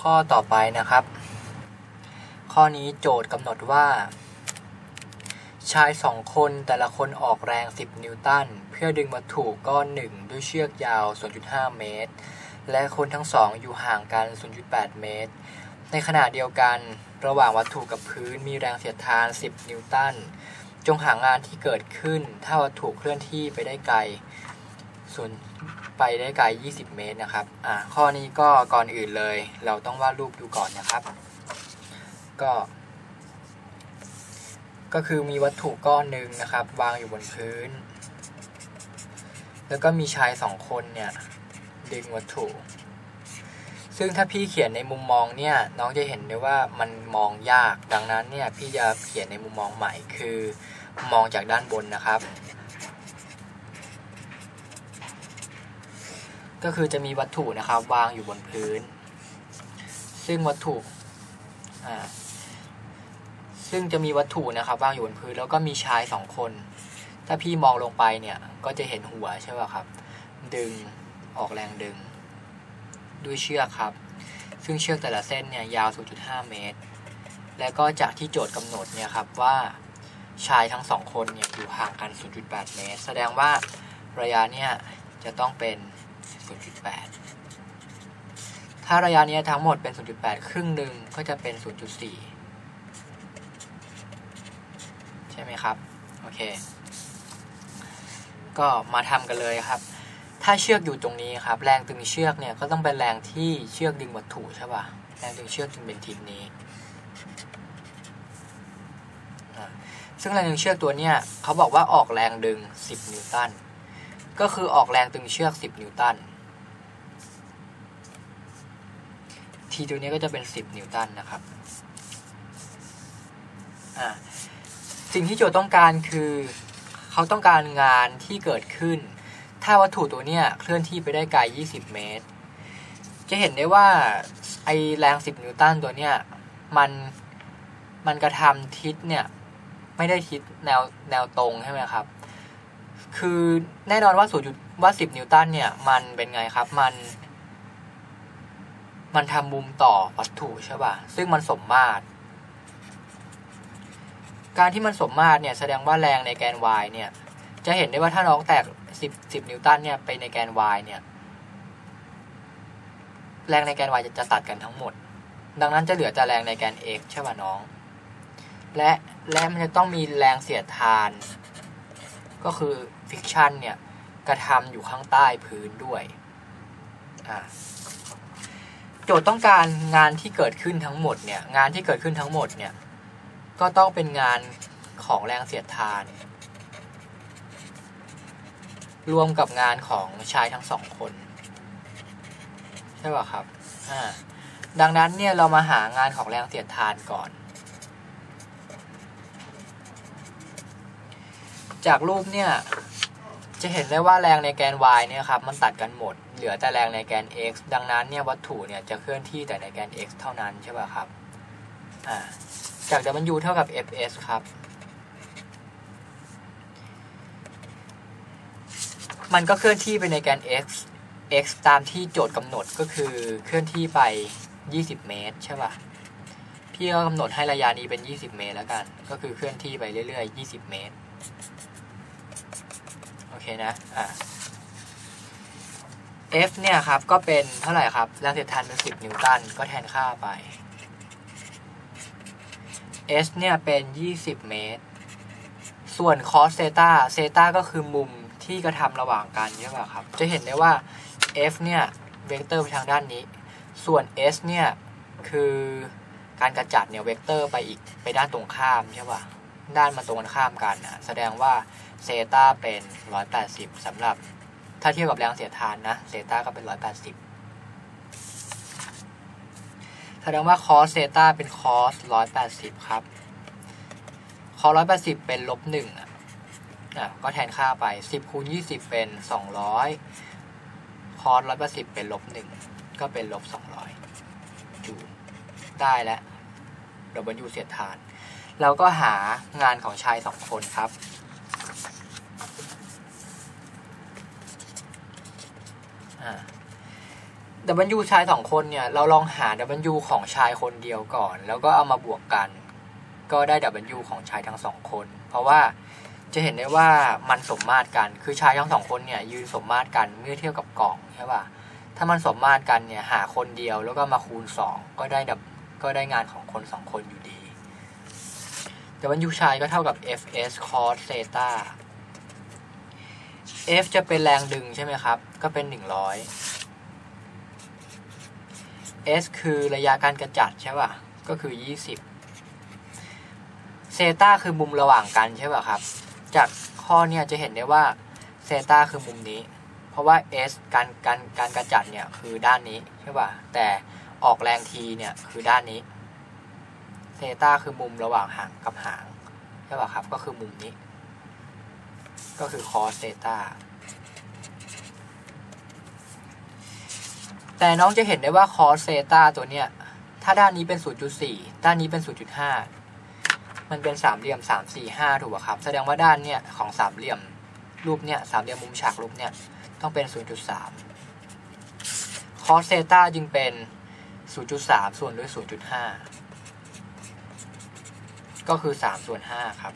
ข้อต่อไปนะครับ ข้อนี้โจทย์กำหนดว่า ชายสองคนแต่ละคนออกแรง 10 นิวตัน เพื่อดึงวัตถุก้อนหนึ่งด้วยเชือกยาว 0.5 เมตร และคนทั้งสองอยู่ห่างกัน 0.8 เมตร ในขณะเดียวกันระหว่างวัตถุกับพื้นมีแรงเสียดทาน 10 นิวตัน จงหางานที่เกิดขึ้นถ้าวัตถุเคลื่อนที่ไปได้ไกล ส่วน ไปได้ไกล 20 เมตรนะครับ อ่า ข้อนี้ก็ก่อนอื่นเลย เราต้องวาดรูปดูก่อนนะครับ ก็ ก็คือมีวัตถุก้อนหนึ่งนะครับ วางอยู่บนพื้น แล้วก็มีชายสองคนเนี่ย ดึงวัตถุ ซึ่งถ้าพี่เขียนในมุมมองเนี่ย น้องจะเห็นได้ว่ามันมองยาก ดังนั้นเนี่ย พี่จะเขียนในมุมมองใหม่ คือ มองจากด้านบนนะครับ ก็คือจะมีวัตถุนะครับวางอยู่บนพื้น ซึ่งวัตถุซึ่งจะมีวัตถุนะครับวางอยู่บนพื้นแล้วก็มีชายสองคน ถ้าพี่มองลงไปเนี่ยก็จะเห็นหัวใช่ป่ะครับ ดึงออกแรงดึง ด้วยเชือกครับ ซึ่งเชือกแต่ละเส้นเนี่ยยาว 0.5 เมตร และก็จากที่โจทย์กำหนดเนี่ยครับว่าชายทั้งสองคนเนี่ยอยู่ห่างกัน 0.8 เมตร แสดงว่าระยะเนี่ยจะต้องเป็น 0.8 ถ้าระยะนี้ทั้งหมดเป็น 0.8 ครึ่งหนึ่งก็จะเป็น 0.4 ใช่ไหมครับ โอเค ก็มาทำกันเลยครับ ถ้าเชือกอยู่ตรงนี้ครับ แรงตึงเชือกเนี่ยก็ต้องเป็นแรงที่เชือกดึงวัตถุใช่ป่ะ แรงดึงเชือกจึงเป็นทิศนี้ ซึ่งแรงดึงเชือกตัวเนี้ยเขาบอกว่าออกแรงดึง 10 นิวตัน ก็คือออกแรงตึงเชือก 10 นิวตันทีตัวนี้ก็จะเป็น 10 นิวตันนะครับ สิ่งที่โจทย์ต้องการคือเขาต้องการงานที่เกิดขึ้น ถ้าวัตถุตัวนี้เคลื่อนที่ไปได้ไกล 20 เมตร จะเห็นได้ว่าไอแรง 10 นิวตันตัวเนี้ยมันมันกระทำทิศเนี่ย ไม่ได้ทิศแนวแนวตรงใช่ไหมครับ คือแน่นอนว่าศูนย์ว่า10นิวตันเนี่ย มันเป็นไงครับ มัน มันทำมุมต่อวัตถุใช่ป่ะ ซึ่งมันสมมาตร การที่มันสมมาตรเนี่ย แสดงว่าแรงในแกน y เนี่ย จะเห็นได้ว่าถ้าน้องแตก10 10นิวตันเนี่ย ไปในแกน y เนี่ย แรงในแกน y จะจะตัดกันทั้งหมด ดังนั้นจะเหลือแต่แรงในแกน x ใช่ป่ะน้อง และและมันจะต้องมีแรงเสียดทาน ก็คือฟิกชันเนี่ยกระทำอยู่ข้างใต้พื้นด้วย โจทย์ต้องการงานที่เกิดขึ้นทั้งหมดเนี่ยงานที่เกิดขึ้นทั้งหมดเนี่ยก็ต้องเป็นงานของแรงเสียดทาน รวมกับงานของชายทั้งสองคน ใช่ป่ะครับ ดังนั้นเนี่ยเรามาหางานของแรงเสียดทานก่อน จากรูปเนี่ยจะเห็นได้ว่าแรงในแกน y เนี่ยครับมันตัดกันหมด เหลือแต่แรงในแกน x ดังนั้นเนี่ยวัตถุเนี่ยจะเคลื่อนที่แต่ในแกน x เท่านั้นใช่ป่ะครับอ่าจาก w เท่ากับ fs ครับ มันก็เคลื่อนที่ไปในแกน x x ตามที่โจทย์กำหนดก็คือเคลื่อนที่ไป 20 เมตรใช่ป่ะพี่ก็กำหนดให้ระยะนี้เป็น 20 เมตรแล้วกัน ก็คือเคลื่อนที่ไปเรื่อยๆ 20 เมตร เคนะอ่า F เนี่ยครับ ก็เป็นเท่าไหร่ครับแรงเสียดทานเป็น10 นิวตัน ก็แทนค่าไป S เนี่ยเป็น 20 เมตร ส่วน cos เซตาเซตาก็คือมุมที่กระทำระหว่างกันใช่ป่ะครับ จะเห็นได้ว่า F เนี่ย เวกเตอร์ไปทางด้านนี้ ส่วน S เนี่ย คือการกระจัดเนี่ย เวกเตอร์ไปอีกไปด้านตรงข้ามใช่ป่ะ ด้านมาตรงกันข้ามกันนะแสดงว่า เซตาเป็น 180สำหรับ ถ้าเทียบกับแรงเสียดทานนะเซตาก็เป็น 180แสดงว่าคอสเซตาเป็นคอส180 ครับ คอส180 เป็นลบหนึ่งอะอะก็แทนค่าไป 10คูณ20 เป็น 200 คอส180 เป็นลบหนึ่งก็เป็นลบ 200จูได้แล้ว W เสียดทาน เราก็หางานของชายสองคนครับ อ่า W ชายสองคนเนี่ย เราลองหา W ของชายคนเดียวก่อน แล้วก็เอามาบวกกัน ก็ได้ W ของชายทั้งสองคน เพราะว่าจะเห็นได้ว่ามันสมมาตรกัน คือชายทั้งสองคนเนี่ยยืนสมมาตรกันเมื่อเทียบกับกล่องใช่ป่ะ ถ้ามันสมมาตรกันเนี่ยหาคนเดียวแล้วก็มาคูณสองก็ได้ดับก็ได้งานของคนสองคนอยู่ดี W ชายก็เท่ากับ Fs cos เซตา F จะเป็นแรงดึงใช่ไหมครับ ก็เป็น 100 S คือระยะการกระจัดใช่ป่ะ ก็คือ 20เซตาคือมุมระหว่างกันใช่ป่ะครับ จากข้อเนี่ยจะเห็นได้ว่าเซตาคือมุมนี้ เพราะว่า S การการการกระจัดเนี่ยคือด้านนี้ใช่ป่ะ แต่ออกแรงทีเนี่ยคือด้านนี้เซตาคือมุมระหว่างหางกับหางใช่ป่ะครับ ก็คือมุมนี้ ก็คือ cos เซตา แต่น้องจะเห็นได้ว่า cos เซตาตัวเนี้ย ถ้าด้านนี้เป็น 0.4 ด้านนี้เป็น 0.5 มันเป็นสามเหลี่ยม 3 4 5 ถูกป่ะครับ แสดงว่าด้านเนี้ยของสามเหลี่ยมรูปเนี้ยสามเหลี่ยมมุมฉากรูปเนี้ยต้องเป็น 0.3 cos เซตาจึงเป็น 0.3 ส่วนด้วย 0.5 ก็คือ 3 ส่วน 5 ครับ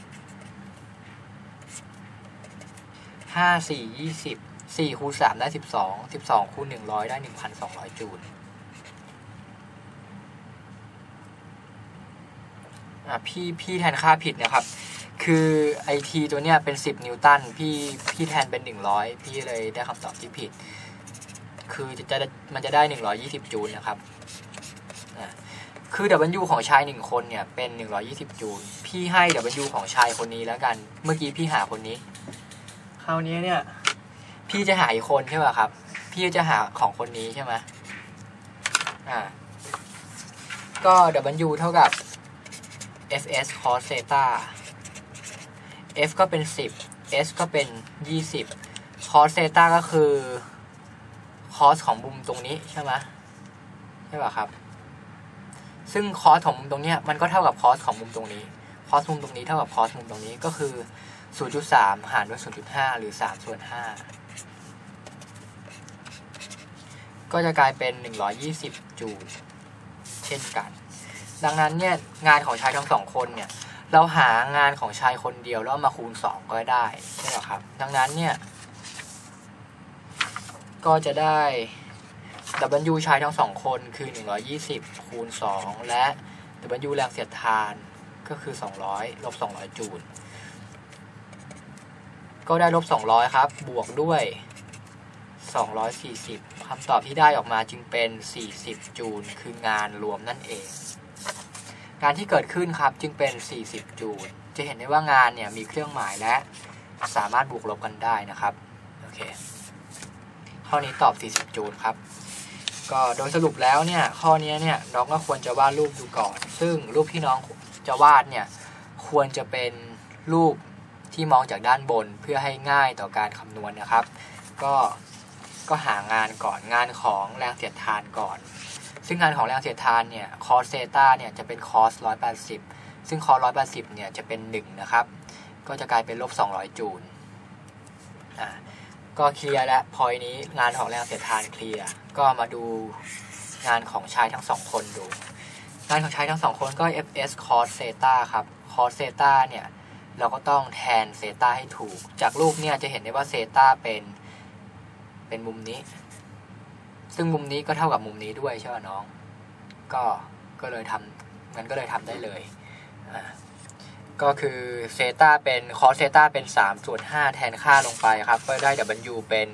ห้าสี่ยี่ สี่คูณสามได้สิบสองสิบสองคูณหนึ่งร้อยได้หนึ่งพันสองร้อยจูลอะพี่พี่แทนค่าผิดนะครับ คือไอทีตัวเนี้ยเป็นสิบนิวตันพี่พี่แทนเป็นหนึ่งร้อยพี่เลยได้คำตอบที่ผิด คือจะจะมันจะได้หนึ่งร้อยี่สิบจูลนะครับอะคือ W ของชายหนึ่งคนเนี่ยเป็นหนึ่งร้อยี่สิบจูล พี่ให้ W ของชายคนนี้แล้วกัน เมื่อกี้พี่หาคนนี้ คราวนี้เนี่ย พี่จะหาอีกคนใช่ป่ะครับ พี่จะหาของคนนี้ใช่ไหมอ่า ก็ W เท่ากับ fs cos theta f ก็เป็น 10 s ก็เป็น 20 cos theta ก็คือ cos ของมุมตรงนี้ใช่ไหมใช่ป่ะครับ ซึ่ง cos ของมุมตรงเนี้ยมันก็เท่ากับ cos ของมุมตรงนี้ cos มุมตรงนี้เท่ากับ cos มุมตรงนี้ก็คือ 0.3 หารด้วย 0.5 หรือ 3 ส่วน 5 ก็จะกลายเป็น 120 จูลเช่นกัน ดังนั้นเนี่ยงานของชายทั้งสองคนเนี่ยเราหางานของชายคนเดียวแล้วมาคูณ 2 ก็ได้ใช่ไหมครับ ดังนั้นเนี่ยก็จะได้ W ชายทั้งสองคนคือ 120 คูณ 2 และ W แรงเสียดทานก็คือ 200 ลบ 200 จูล ก็ได้ลบ 200 ครับ บวกด้วย 240คำตอบที่ได้ออกมาจึงเป็น 40 จูล คืองานรวมนั่นเอง งานที่เกิดขึ้นครับจึงเป็น 40 จูล จะเห็นได้ว่างานเนี่ยมีเครื่องหมายและสามารถบวกลบกันได้นะครับ โอเค ข้อนี้ตอบ 40 จูลครับ ก็โดยสรุปแล้วเนี่ย ข้อนี้เนี่ยน้องก็ควรจะวาดรูปดูก่อน ซึ่งรูปที่น้องจะวาดเนี่ยควรจะเป็นรูป ที่มองจากด้านบนเพื่อให้ง่ายต่อการคำนวณนะครับ ก็ก็หางานก่อนงานของแรงเสียดทานก่อน ซึ่งงานของแรงเสียดทานเนี่ยคอสเซตาเนี่ยจะเป็นคอส180ซึ่งคอส180เนี่ยจะเป็น1นะครับ ก็จะกลายเป็นลบ200จูลอ่าก็เคลียร์และพอยนี้งานของแรงเสียดทานเคลียร์ก็มาดูงานของชายทั้งสองคนดู งานของชายทั้งสองคนก็ fs cos เซตาครับ cos เซตาเนี่ย เราก็ต้องแทนเซตาให้ถูก จากรูปเนี่ยจะเห็นได้ว่าเซตาเป็นเป็นมุมนี้ ซึ่งมุมนี้ก็เท่ากับมุมนี้ด้วยใช่ไหมน้อง ก็ก็เลยทำงั้นก็เลยทำได้เลยก็คือเซตาเป็นคอสเซตาเป็น3ส่วน5แทนค่าลงไปครับก็ได้ W เป็น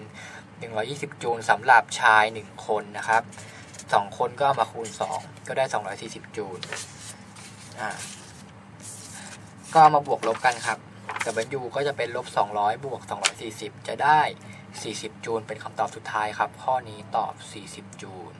120 จูลสำหรับชาย 1 คนนะครับ 2 คนก็เอามาคูณ 2 ก็ได้ 240 จูลอ่า ก็มาบวกลบกันครับ W ก็จะเป็นลบ 200 บวก 240 จะได้ 40 จูลเป็นคำตอบสุดท้ายครับ ข้อนี้ตอบ 40 จูล